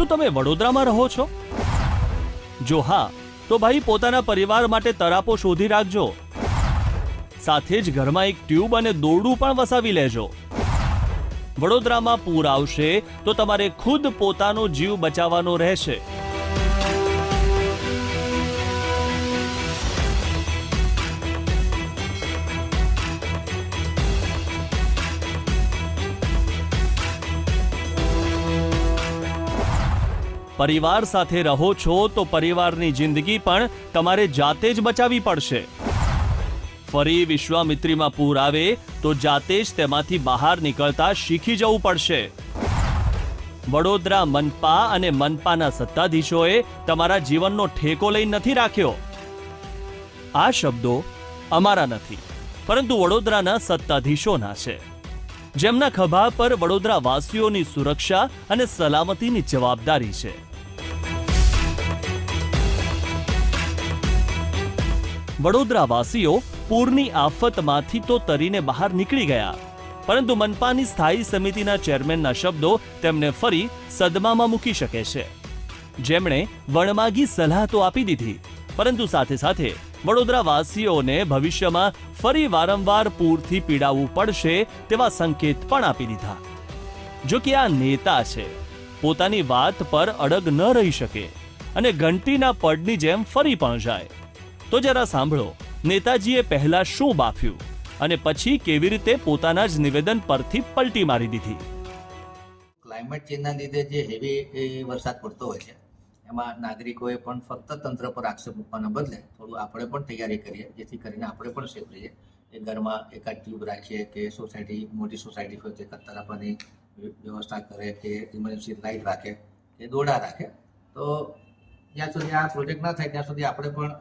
શું તમે વડોદરામાં રહો છો? જો હા, તો ભાઈ પોતાના પરિવાર માટે તરાપો શોધી રાખજો. સાથે જ ઘરમાં એક ટ્યુબ અને દોરડું પણ વસાવી લેજો. વડોદરામાં પૂર આવશે તો તમારે ખુદ પોતાનો જીવ બચાવવાનો રહેશે. પરિવાર સાથે રહો છો તો પરિવારની જિંદગી પણ તમારે જાતે જ બચાવવી પડશે. ફરી વિશ્વામિત્રીમાં પૂર આવે તો જાતે જ તેમાંથી બહાર નીકળતા શીખી જવું પડશે. વડોદરા મનપા અને મનપાના સત્તાધીશોએ તમારા જીવનનો ઠેકો લઈ નથી રાખ્યો. આ શબ્દો અમારા નથી, પરંતુ વડોદરાના સત્તાધીશોના છે. જેમના ખભા પર વડોદરા વાસીઓની સુરક્ષા અને સલામતીની જવાબદારી છે. વડોદરા વાસીઓ પૂરની આફતમાંથી તો તરીને બહાર નીકળી ગયા. પરંતુ મનપાની સ્થાયી સમિતિના ચેરમેનના શબ્દો તેમને ફરી સદમામાં મૂકી શકે છે. જેમણે વણમાગી સલાહ તો આપી દીધી, પરંતુ સાથે સાથે વડોદરા વાસીઓને ભવિષ્યમાં ફરી વારંવાર પૂરથી પીડાવવું પડશે તેવા સંકેત પણ આપી દીધા. જો કે આ નેતા છે, પોતાની વાત પર અડગ ન રહી શકે અને ઘંટીના પડની જેમ ફરી પણ જાય તો જરા સાંભળો, નેતાજીએ પહેલા શું બાફ્યું અને પછી કેવી રીતે પોતાના જ નિવેદન પરથી પલટી મારી દીધી? ક્લાઇમેટ ચેન્જના લીધે જે હેવી વરસાદ પડતો હોય છે, એમાં નાગરિકોએ પણ ફક્ત તંત્ર પર આક્ષેપ મૂકવાના બદલે થોડું આપણે પણ તૈયારી કરીએ, જેથી કરીને આપણે પણ સેફ રહીએ. એ ઘરમાં એકાદ ટ્યુબ રાખીએ કે સોસાયટી મોટી સોસાયટી હોય તે તરાપાની વ્યવસ્થા કરે કે ઇમરજન્સી લાઇટ રાખે, કે દોડા રાખે. તો જ્યાં સુધી આ પ્રોજેક્ટ ના થાય ત્યાં સુધી આપણે પણ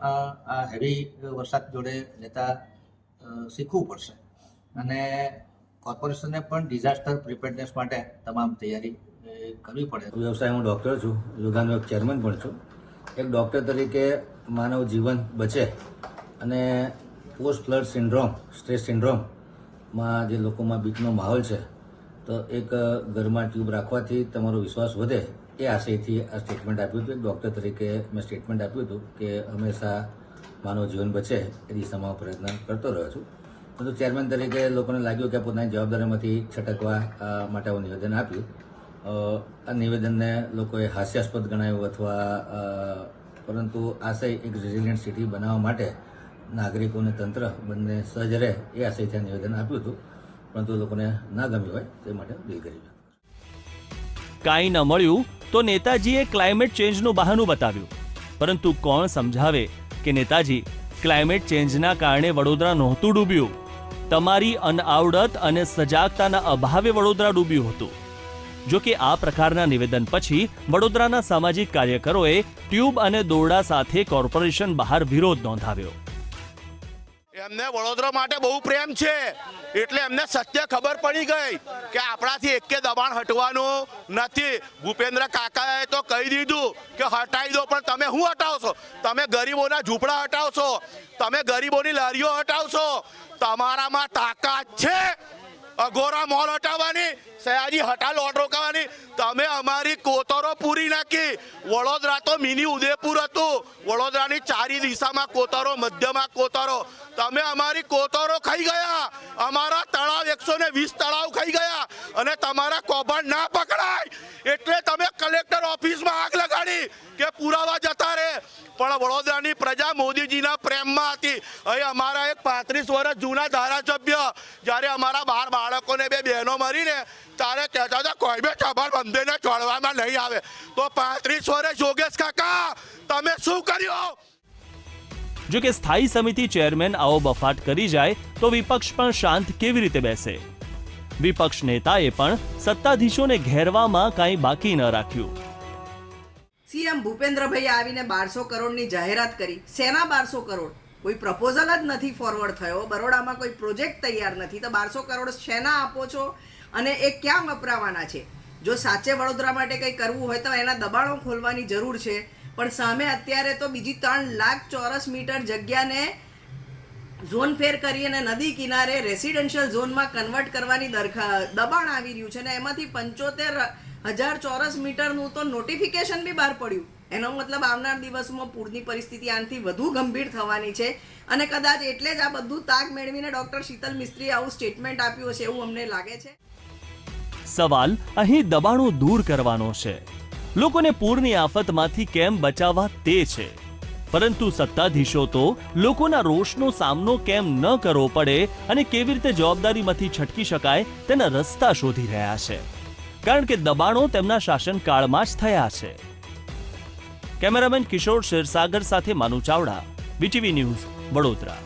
આ હેવી વરસાદ જોડે લેતા શીખવું પડશે. અને કોર્પોરેશનને પણ ડિઝાસ્ટર પ્રિપેરનેસ માટે તમામ તૈયારી કરવી પડે. વ્યવસાય હું ડૉક્ટર છું, યોગાનો ચેરમેન પણ છું. એક ડૉક્ટર તરીકે માનવ જીવન બચે અને પોસ્ટ ફ્લડ સિન્ડ્રોમ સ્ટ્રેસ સિન્ડ્રોમમાં જે લોકોમાં બીકનો માહોલ છે, તો એક ઘરમાં ટ્યુબ રાખવાથી તમારો વિશ્વાસ વધે એ આશયથી આ સ્ટેટમેન્ટ આપ્યું હતું. ડૉક્ટર તરીકે મેં સ્ટેટમેન્ટ આપ્યું હતું કે હંમેશા માનવ જીવન બચે એ દિશામાં પ્રયત્ન કરતો રહ્યો છું. પરંતુ ચેરમેન તરીકે લોકોને લાગ્યું કે પોતાની જવાબદારીમાંથી છટકવા માટે હું નિવેદન આપ્યું. આ નિવેદનને લોકોએ હાસ્યાસ્પદ ગણાયું અથવા પરંતુ આશય એક રેઝિલિયન્ટ સિટી બનાવવા માટે નાગરિકો અને તંત્ર બંને સહજ રહે એ આશયથી આ નિવેદન આપ્યું હતું. પરંતુ લોકોને ના ગમ્યું હોય તે માટે દિલગીરી કરી કાંઈ ન મળ્યું તો નેતાજીએ ક્લાઇમેટ ચેન્જનું બહાનું બતાવ્યું. પરંતુ કોણ સમજાવે કે નેતાજી ક્લાઇમેટ ચેન્જના કારણે વડોદરા નહોતું ડૂબ્યું? તમારી અનઆવડત અને સજાગતાના અભાવે વડોદરા ડૂબ્યું હતું. જો કે આ પ્રકારના નિવેદન પછી વડોદરાના સામાજિક કાર્યકરોએ ટ્યુબ અને દોરડા સાથે કોર્પોરેશન બહાર વિરોધ નોંધાવ્યો. એમને વડોદરા માટે બહુ પ્રેમ છે. એટલે એમને સત્ય ખબર પડી ગઈ કે આપણાથી એકે દબાણ હટવાનું નથી. ભૂપેન્દ્ર કાકાએ તો કહી દીધું કે હટાવી દો, પણ તમે શું હટાવશો? તમે ગરીબોના ઝૂંપડા હટાવશો? તમે ગરીબોની લારીઓ હટાવશો? તમારામાં તાકાત છે? અઘોરા મોલ હટાવવાની? સયાજી હટા, લોટ રોકાવાની? તમે અમારી પૂરી વડોદરા તો મિની ઉદયપુર હતું. વડોદરાની ચારી દિશામાં કોતરો, મધ્યમાં કોતરો. તમે અમારી કોતરો ખાઈ ગયા. અમારા તળાવ એકસો તળાવ ખાઈ ગયા. અને તમારા કૌભાંડ ના પકડાય. એટલે તમે કલેક્ટર ઓફિસમાં આગ લગાડી કે પુરાવા જતા રહે. પણ વડોદરાની પ્રજા મોદીજીના પ્રેમમાં હતી. અહીં અમારા એક પાંત્રીસ વર્ષ જૂના ધારાસભ્ય, જ્યારે અમારા બાર બાળકોને બે બહેનો મરીને ત્યારે કહેતા હતા કોઈ બી ચબર બંધીને છોડવામાં નહીં આવે. તો પાંત્રીસ વર્ષ યોગેશ કાકા તમે શું કર્યું? જો કે સ્થાયી સમિતિ ચેરમેન આવો બફાટ કરી જાય તો વિપક્ષ પણ શાંત કેવી રીતે બેસે? વિપક્ષ નેતાએ પણ સત્તાધીશોને ઘેરવામાં કાંઈ બાકી ન રાખ્યું. સીએમ ભૂપેન્દ્રભાઈ આવીને બારસો કરોડની જાહેરાત કરી. શેના બારસો કરોડ? કોઈ પ્રપોઝલ જ નથી ફોરવર્ડ થયો. બરોડામાં કોઈ પ્રોજેક્ટ તૈયાર નથી. તો બારસો કરોડ શેના આપો છો? અને એ ક્યાં વપરાવાના છે? જો સાચે વડોદરા માટે કંઈ કરવું હોય તો એના દબાણો ખોલવાની જરૂર છે. પણ સામે અત્યારે તો બીજી ત્રણ લાખ ચોરસ મીટર જગ્યાને ઝોન ફેર કરી અને નદી કિનારે રેસિડેન્શિયલ ઝોનમાં કન્વર્ટ કરવાની દરખા, દબાણ આવી રહ્યું છે અને એમાંથી પંચોતેર હજાર ચોરસ મીટરનું તો નોટિફિકેશન બી બહાર પડ્યું. એનો મતલબ આવનાર દિવસમાં પૂરની પરિસ્થિતિ આનાથી વધુ ગંભીર થવાની છે. અને કદાચ એટલે જ આ બધું તાગ મેળવીને ડૉક્ટર શીતલ મિસ્ત્રીએ આવું સ્ટેટમેન્ટ આપ્યું હશે એવું અમને લાગે છે. સવાલ અહીં દબાણો દૂર કરવાનો છે. લોકોને પૂરની આફતમાંથી કેમ બચાવવા તે છે. પરંતુ સત્તાધીશો તો લોકોના રોષનો સામનો કેમ ન કરવો પડે અને કેવી રીતે જવાબદારીમાંથી છટકી શકાય તેના રસ્તા શોધી રહ્યા છે. કારણ કે દબાણો તેમના શાસનકાળમાં જ થયા છે. કેમેરામેન કિશોર શેરસાગર સાથે માનુ ચાવડા, બીટીવી ન્યૂઝ, વડોદરા.